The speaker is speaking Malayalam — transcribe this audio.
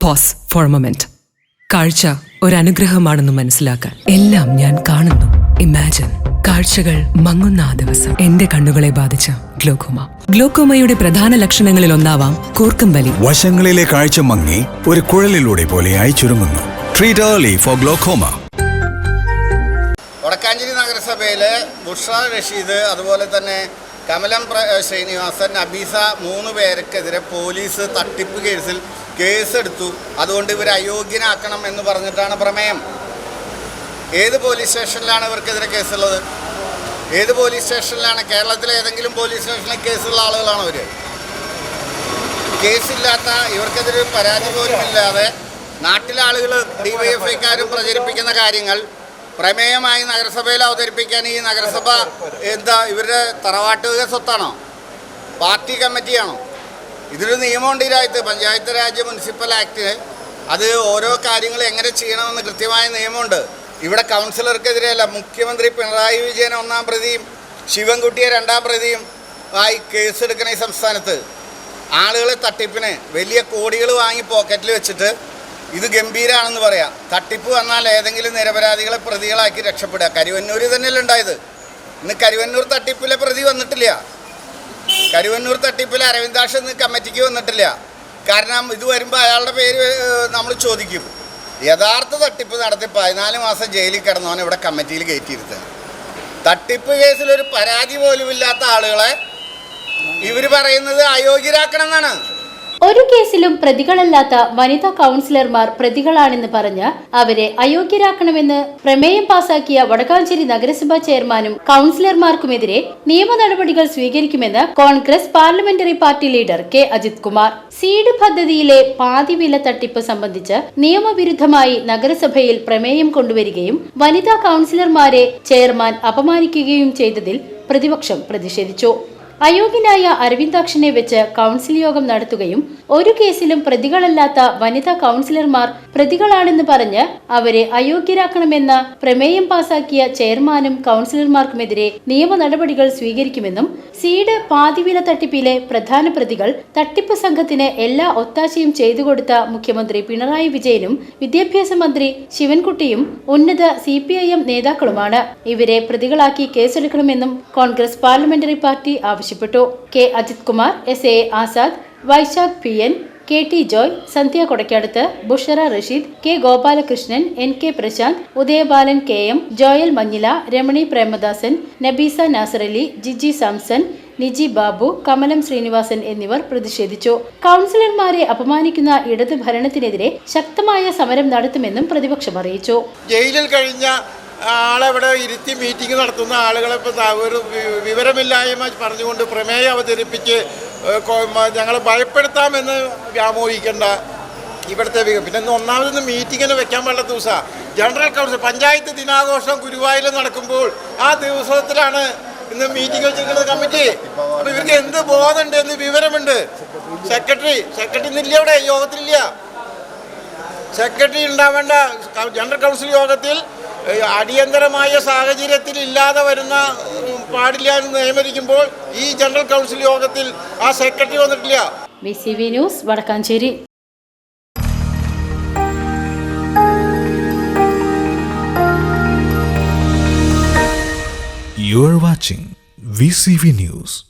പോസ് ഫോർ മൊമെന്റ് കാഴ്ച അനുഗ്രഹമാണെന്ന് മനസ്സിലാക്കാൻ എല്ലാം ഞാൻ കാണുന്നു. ഇമാജിൻ കാഴ്ചകൾ മങ്ങുന്ന ആ ദിവസം. എന്റെ കണ്ണുകളെ ബാധിച്ച ഗ്ലോക്കോമ. ഗ്ലോക്കോമയുടെ പ്രധാന ലക്ഷണങ്ങളിൽ ഒന്നാവാം കൂർക്കം വലി വശങ്ങളിലെ കാഴ്ച മങ്ങി ഒരു കുഴലിലൂടെ പോലെയായി ചുരുങ്ങുന്നു. Treat early for glaucoma Wadakkanchery നഗരസഭയിലെ ബുഷ റഷീദ് അതുപോലെ തന്നെ കമലം ശ്രീനിവാസൻ അബീസ മൂന്ന് പേർക്കെതിരെ പോലീസ് തട്ടിപ്പ് കേസിൽ കേസെടുത്തു. അതുകൊണ്ട് ഇവർ അയോഗ്യനാക്കണം എന്ന് പറഞ്ഞിട്ടാണ് പ്രമേയം. ഏത് പോലീസ് സ്റ്റേഷനിലാണ് ഇവർക്കെതിരെ കേസുള്ളത്? ഏത് പോലീസ് സ്റ്റേഷനിലാണ്? കേരളത്തിലെ ഏതെങ്കിലും പോലീസ് സ്റ്റേഷനിൽ കേസുള്ള ആളുകളാണ് അവർ കേസില്ലാത്ത ഇവർക്കെതിരെ പരാതി പോലും ഇല്ലാതെ നാട്ടിലെ ആളുകൾ ഡിവൈഎഫ്ഐക്കാരും പ്രചരിപ്പിക്കുന്ന കാര്യങ്ങൾ പ്രമേയമായി നഗരസഭയിൽ അവതരിപ്പിക്കാൻ ഈ നഗരസഭ എന്താ ഇവരുടെ തറവാട്ടുക സ്വത്താണോ? പാർട്ടി കമ്മിറ്റിയാണോ? ഇതൊരു നിയമമുണ്ട് ഈ പഞ്ചായത്ത് രാജ് മുനിസിപ്പൽ ആക്ട്. അത് ഓരോ കാര്യങ്ങൾ എങ്ങനെ ചെയ്യണമെന്ന് കൃത്യമായ നിയമമുണ്ട്. ഇവിടെ കൗൺസിലർക്കെതിരെയല്ല മുഖ്യമന്ത്രി പിണറായി വിജയൻ ഒന്നാം പ്രതിയും ശിവൻകുട്ടിയെ രണ്ടാം പ്രതിയും ആയി കേസെടുക്കണ ഈ സംസ്ഥാനത്ത്. ആളുകളെ തട്ടിപ്പിന് വലിയ കോടികൾ വാങ്ങി പോക്കറ്റിൽ വെച്ചിട്ട് ഇത് ഗംഭീരാണെന്ന് പറയാം. തട്ടിപ്പ് വന്നാൽ ഏതെങ്കിലും നിരപരാധികളെ പ്രതികളാക്കി രക്ഷപ്പെടുക. കരുവന്നൂർ തന്നെയല്ലേ ഉണ്ടായത്. ഇന്ന് കരുവന്നൂർ തട്ടിപ്പിലെ പ്രതി വന്നിട്ടില്ല. കരുവന്നൂർ തട്ടിപ്പിൽ അരവിന്ദാഷ് എന്ന് കമ്മിറ്റിക്ക് വന്നിട്ടില്ല. കാരണം ഇത് വരുമ്പോൾ അയാളുടെ പേര് നമ്മൾ ചോദിക്കും. യഥാർത്ഥ തട്ടിപ്പ് നടത്തി പതിനാല് മാസം ജയിലിൽ കിടന്നവൻ ഇവിടെ കമ്മിറ്റിയിൽ കയറ്റിയിരുത്തുക. തട്ടിപ്പ് കേസിൽ ഒരു പരാതി പോലും ഇല്ലാത്ത ആളുകളെ ഇവർ പറയുന്നത് അയോഗ്യരാക്കണം എന്നാണ് ഒരു കേസിലും പ്രതികളല്ലാത്ത വനിതാ കൗൺസിലർമാർ പ്രതികളാണെന്ന് പറഞ്ഞ് അവരെ അയോഗ്യരാക്കണമെന്ന് പ്രമേയം പാസാക്കിയ വടക്കാഞ്ചേരി നഗരസഭാ ചെയർമാനും കൗൺസിലർമാർക്കുമെതിരെ നിയമ നടപടികൾ സ്വീകരിക്കുമെന്ന് Congress parliamentary party leader K Ajith Kumar. Seed പദ്ധതിയിലെ പാതി വില തട്ടിപ്പ് സംബന്ധിച്ച് നിയമവിരുദ്ധമായി നഗരസഭയിൽ പ്രമേയം കൊണ്ടുവരികയും വനിതാ കൗൺസിലർമാരെ ചെയർമാൻ അപമാനിക്കുകയും ചെയ്തതിൽ പ്രതിപക്ഷം പ്രതിഷേധിച്ചു. അയോഗ്യനായ അരവിന്ദാക്ഷനെ വെച്ച് കൗൺസിൽ യോഗം നടത്തുകയും ഒരു കേസിലും പ്രതികളല്ലാത്ത വനിതാ കൗൺസിലർമാർ പ്രതികളാണെന്ന് പറഞ്ഞ് അവരെ അയോഗ്യരാക്കണമെന്ന പ്രമേയം പാസാക്കിയ ചെയർമാനും കൗൺസിലർമാർക്കുമെതിരെ നിയമ നടപടികൾ സ്വീകരിക്കുമെന്നും സീഡ് പാതിവില തട്ടിപ്പിലെ പ്രധാന പ്രതികൾ തട്ടിപ്പ് സംഘത്തിന് എല്ലാ ഒത്താശയും ചെയ്തു കൊടുത്ത മുഖ്യമന്ത്രി പിണറായി വിജയനും വിദ്യാഭ്യാസ മന്ത്രി ശിവൻകുട്ടിയും ഉന്നത സി നേതാക്കളുമാണ്. ഇവരെ പ്രതികളാക്കി കേസെടുക്കണമെന്നും കോൺഗ്രസ് പാർലമെന്ററി പാർട്ടി ആവശ്യപ്പെട്ടു. K. Ajith Kumar S. A. Azad Vaishakh P. N K. T. Joy Sandhya Kodakkadath Bushara Rasheed K. Gopalakrishnan N. K. Prashanth Udayabalan K. M Joel Manjila Ramani Premadasan Nabeesa Nasarali Jiji Samson Niji Babu Kamalam Srinivasan എന്നിവർ പ്രതിഷേധിച്ചു. കൗൺസിലർമാരെ അപമാനിക്കുന്ന ഇടതു ഭരണത്തിനെതിരെ ശക്തമായ സമരം നടത്തുമെന്നും പ്രതിപക്ഷം അറിയിച്ചു. ജയിലിൽ കഴിഞ്ഞ ആളെ ഇവിടെ ഇരുത്തി മീറ്റിംഗ് നടത്തുന്ന ആളുകളെ ഇപ്പോൾ ഒരു വിവരമില്ലായ്മ പറഞ്ഞുകൊണ്ട് പ്രമേയം അവതരിപ്പിച്ച് ഞങ്ങളെ ഭയപ്പെടുത്താമെന്ന് വ്യാമോഹിക്കേണ്ട ഇവിടുത്തെ പിന്നെ ഒന്നാമതൊന്നും മീറ്റിങ്ങിന് വെക്കാൻ പാടില്ല ദിവസമാണ് ജനറൽ കൗൺസിൽ പഞ്ചായത്ത് ദിനാഘോഷം ഗുരുവായൂർ നടക്കുമ്പോൾ ആ ദിവസത്തിലാണ് ഇന്ന് മീറ്റിംഗ് വെച്ചിരിക്കുന്നത് കമ്മിറ്റി. അപ്പോൾ ഇവർക്ക് എന്ത് ബോധമുണ്ട് എന്ന് വിവരമുണ്ട്? സെക്രട്ടറി സെക്രട്ടറി ഇന്നില്ല ഇവിടെ യോഗത്തിലില്ല സെക്രട്ടറി ഉണ്ടാവേണ്ട ജനറൽ കൗൺസിൽ യോഗത്തിൽ അടിയന്തരമായ സാഹചര്യത്തിൽ ഇല്ലാതെ വരുന്ന പാടില്ല എന്ന് നിയമരിക്കുമ്പോൾ ഈ ജനറൽ കൗൺസിൽ യോഗത്തിൽ ആ സെക്രട്ടറി വന്നിട്ടില്ല B C V news Wadakkanchery You are watching VCV News.